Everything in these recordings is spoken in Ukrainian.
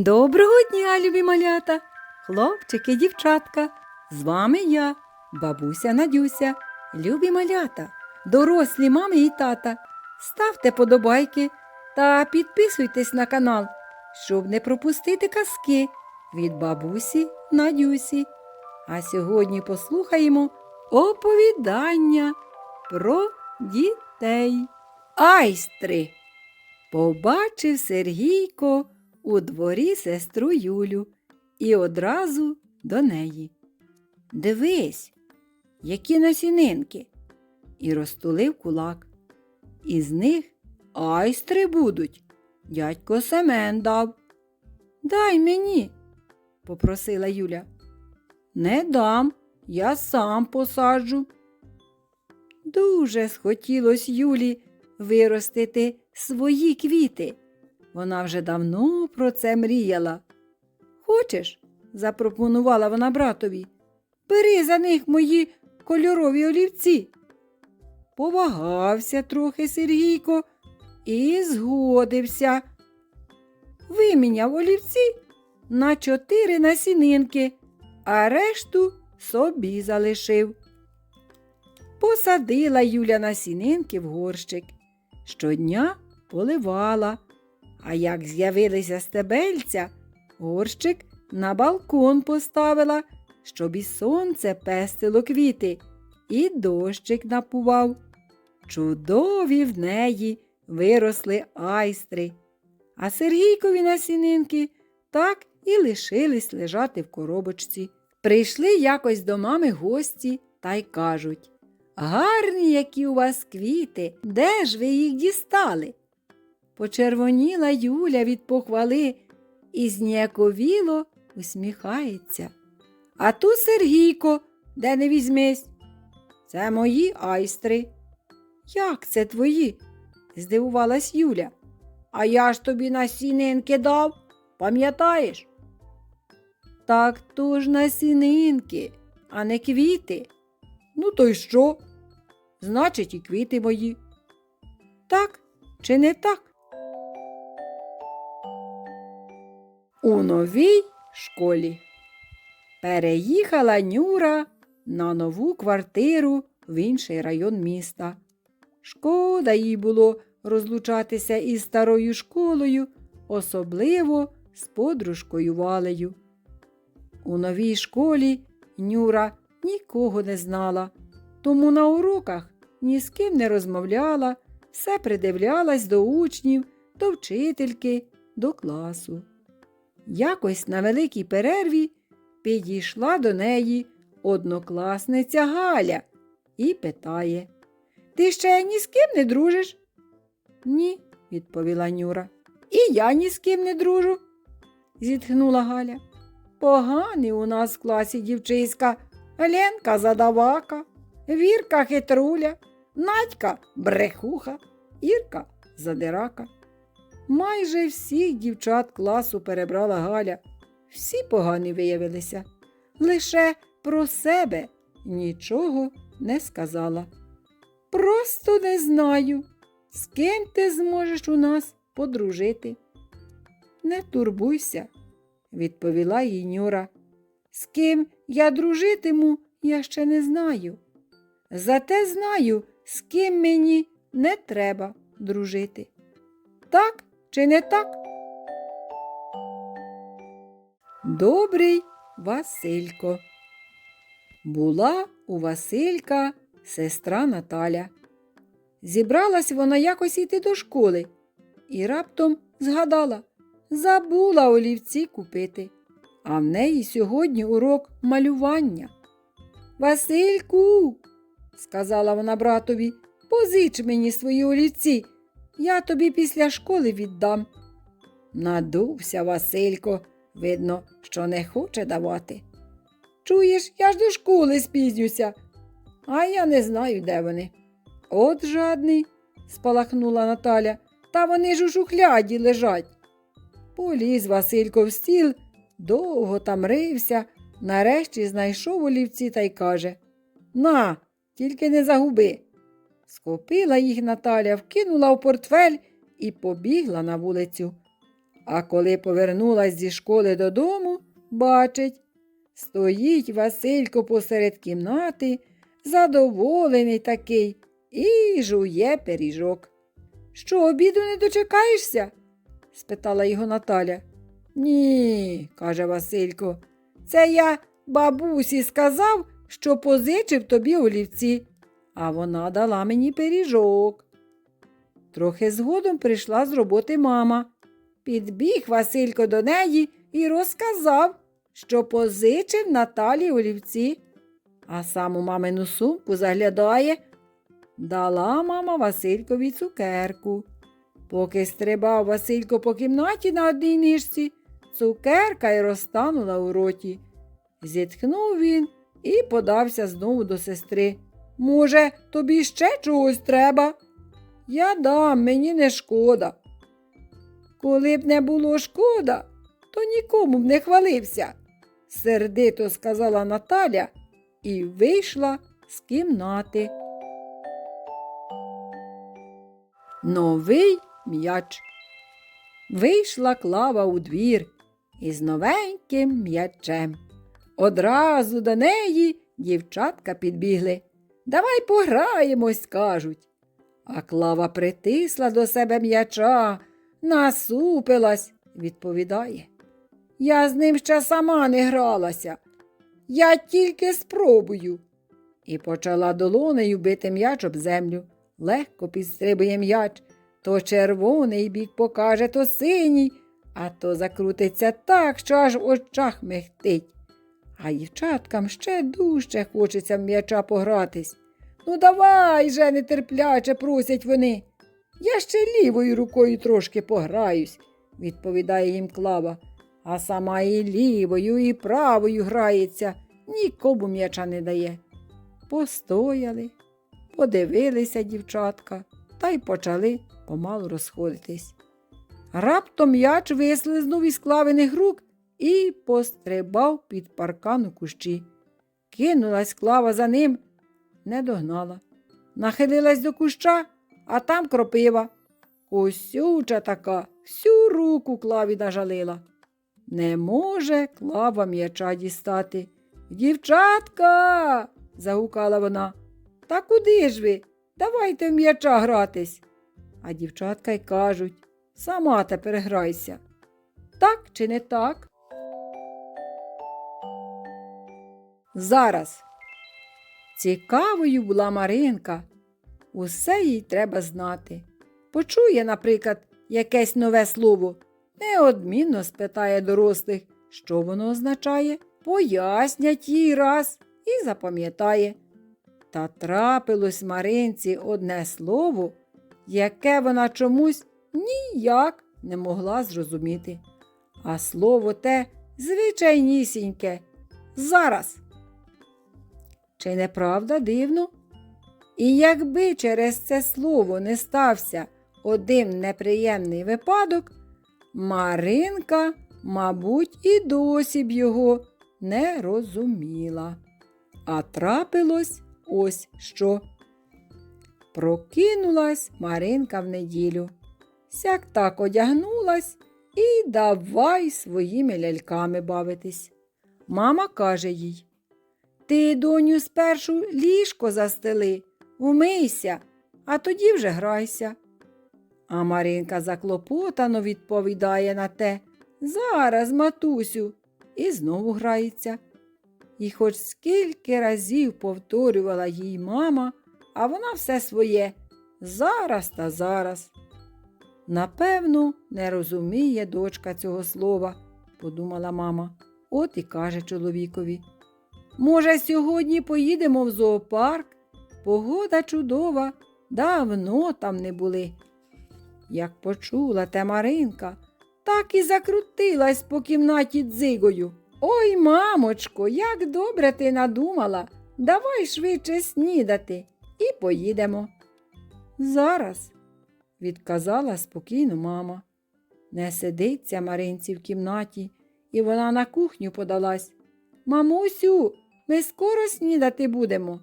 Доброго дня, любі малята, хлопчики, дівчатка. З вами я, бабуся Надюся, любі малята, дорослі мами і тата. Ставте подобайки та підписуйтесь на канал, щоб не пропустити казки від бабусі Надюсі. А сьогодні послухаємо оповідання про дітей. Айстри. Побачив Сергійко у дворі сестру Юлю і одразу до неї. Дивись, які насінинки. І розтулив кулак. Із них айстри будуть. Дядько Семен дав. Дай мені, попросила Юля. Не дам, я сам посаджу. Дуже схотілось Юлі виростити свої квіти. Вона вже давно про це мріяла. Хочеш? запропонувала вона братові. Бери за них мої кольорові олівці. Повагався трохи Сергійко і згодився. Виміняв олівці на чотири насінинки, а решту собі залишив. Посадила Юля насінинки в горщик. Щодня поливала. А як з'явилися стебельця, горщик на балкон поставила, щоб і сонце пестило квіти, і дощик напував. Чудові в неї виросли айстри, а Сергійкові насінинки так і лишились лежати в коробочці. Прийшли якось до мами гості та й кажуть Гарні, які у вас квіти, де ж ви їх дістали? Почервоніла Юля від похвали і зніяковіло усміхається. А тут Сергійко, де не візьмись. Це мої айстри. Як це твої? здивувалась Юля. А я ж тобі насінинки дав, пам'ятаєш? Так то ж насінинки, а не квіти. Ну, то й що? Значить, і квіти мої. Так чи не так? У новій школі переїхала Нюра на нову квартиру в інший район міста. Шкода їй було розлучатися із старою школою, особливо з подружкою Валею. У новій школі Нюра нікого не знала, тому на уроках ні з ким не розмовляла, все придивлялась до учнів, до вчительки, до класу. Якось на великій перерві підійшла до неї однокласниця Галя і питає Ти ще ні з ким не дружиш? Ні, відповіла Нюра. І я ні з ким не дружу, зітхнула Галя. Поганий у нас в класі дівчиська, Ленка задавака, Вірка хитруля, Надька брехуха, Ірка задирака. Майже всіх дівчат класу перебрала Галя. Всі погані виявилися. Лише про себе нічого не сказала. Просто не знаю, з ким ти зможеш у нас подружити. Не турбуйся, відповіла їй Нюра. З ким я дружитиму, я ще не знаю. Зате знаю, з ким мені не треба дружити. Так чи не так? Добрий Василько. Була у Василька сестра Наталя. Зібралась вона якось йти до школи і раптом згадала, забула олівці купити, а в неї сьогодні урок малювання. Васильку, сказала вона братові, позич мені свої олівці, я тобі після школи віддам. Надувся Василько, видно, що не хоче давати. Чуєш, я ж до школи спізнюся, а я не знаю, де вони. От жадний, спалахнула Наталя, та вони ж у шухляді лежать. Поліз Василько в стіл, довго там рився, нарешті знайшов олівці та й каже На, тільки не загуби. Схопила їх Наталя, вкинула в портфель і побігла на вулицю. А коли повернулась зі школи додому, бачить, стоїть Василько посеред кімнати, задоволений такий, і жує пиріжок. Що, обіду не дочекаєшся? спитала його Наталя. Ні, каже Василько, це я бабусі сказав, що позичив тобі олівці, а вона дала мені пиріжок. Трохи згодом прийшла з роботи мама. Підбіг Василько до неї і розказав, що позичив Наталі олівці, а сам у мамину сумку заглядає. Дала мама Василькові цукерку. Поки стрибав Василько по кімнаті на одній нижці, цукерка й розтанула у роті. Зітхнув він і подався знову до сестри. Може, тобі ще чогось треба? Я дам, мені не шкода. Коли б не було шкода, то нікому б не хвалився, сердито сказала Наталя і вийшла з кімнати. Новий м'яч. Вийшла клава у двір із новеньким м'ячем. Одразу до неї дівчатка підбігли. Давай пограємось, кажуть. А клава притисла до себе м'яча, насупилась, відповідає. Я з ним ще сама не гралася. Я тільки спробую. І почала долонею бити м'яч об землю. Легко підстрибує м'яч, то червоний бік покаже, то синій, а то закрутиться так, що аж в очах мехтить. А дівчаткам ще дужче хочеться м'яча погратись. Ну, давай же, нетерпляче просять вони. Я ще лівою рукою трошки пограюсь, відповідає їм клава, а сама і лівою, і правою грається, нікому м'яча не дає. Постояли, подивилися дівчатка та й почали помалу розходитись. Раптом м'яч вислизнув із клавиних рук і пострибав під паркан у кущі. Кинулась клава за ним, не догнала. Нахилилась до куща, а там кропива. Косюча така, всю руку клаві нажалила. Не може клава м'яча дістати. Дівчатка. загукала вона. Та куди ж ви? Давайте в м'яча гратись. А дівчатка й кажуть сама тепер грайся. Так чи не так? Зараз. Цікавою була Маринка. Усе їй треба знати. Почує, наприклад, якесь нове слово, неодмінно спитає дорослих, що воно означає, пояснять їй раз і запам'ятає. Та трапилось Маринці одне слово, яке вона чомусь ніяк не могла зрозуміти. А слово те звичайнісіньке. Зараз. Чи не правда дивно? І якби через це слово не стався один неприємний випадок, Маринка, мабуть, і досі б його не розуміла. А трапилось ось що. Прокинулась Маринка в неділю, сяк так одягнулась і давай своїми ляльками бавитись. Мама каже їй Ти, доню, спершу ліжко застели, умийся, а тоді вже грайся. А Маринка заклопотано відповідає на те Зараз, матусю, і знову грається. І хоч скільки разів повторювала їй мама, а вона все своє зараз та зараз. Напевно, не розуміє дочка цього слова, подумала мама. От і каже чоловікові. Може, сьогодні поїдемо в зоопарк? Погода чудова, давно там не були. Як почула те Маринка, так і закрутилась по кімнаті дзигою. Ой, мамочко, як добре ти надумала. Давай швидше снідати і поїдемо. Зараз, відказала спокійно мама. Не сидиться Маринці в кімнаті, і вона на кухню подалась. Мамусю, ми скоро снідати будемо.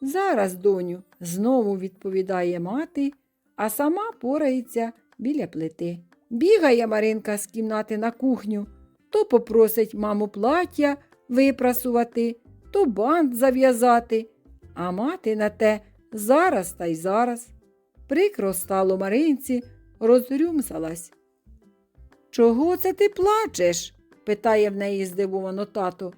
Зараз, доню, знову відповідає мати, а сама порається біля плити. Бігає Маринка з кімнати на кухню, то попросить маму плаття випрасувати, то бант зав'язати, а мати на те зараз та й зараз. Прикро стало Маринці, розрюмсалась. Чого це ти плачеш? питає в неї здивовано тато.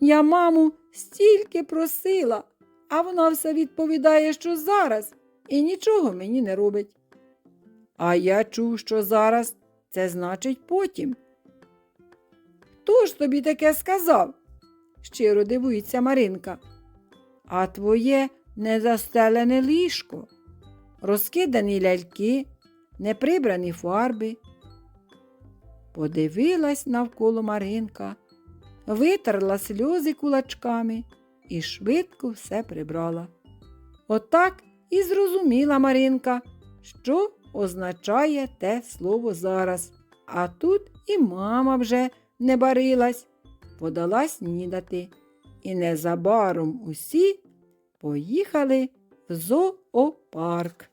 Я маму стільки просила, а вона все відповідає, що зараз, і нічого мені не робить. А я чув, що зараз це значить потім. Хто ж тобі таке сказав? щиро дивується Маринка. А твоє незастелене ліжко, розкидані ляльки, неприбрані фарби. Подивилась навколо Маринка, витерла сльози кулачками і швидко все прибрала. Отак і зрозуміла Маринка, що означає те слово зараз. А тут і мама вже не барилась, подала снідати. І незабаром усі поїхали в зоопарк.